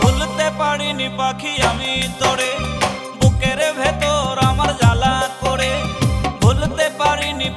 ভুলতে পারিনি পাখি আমি তোরে। বুকের ভেতর আমার জ্বালা করে। ভুলতে পারিনি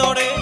adoré.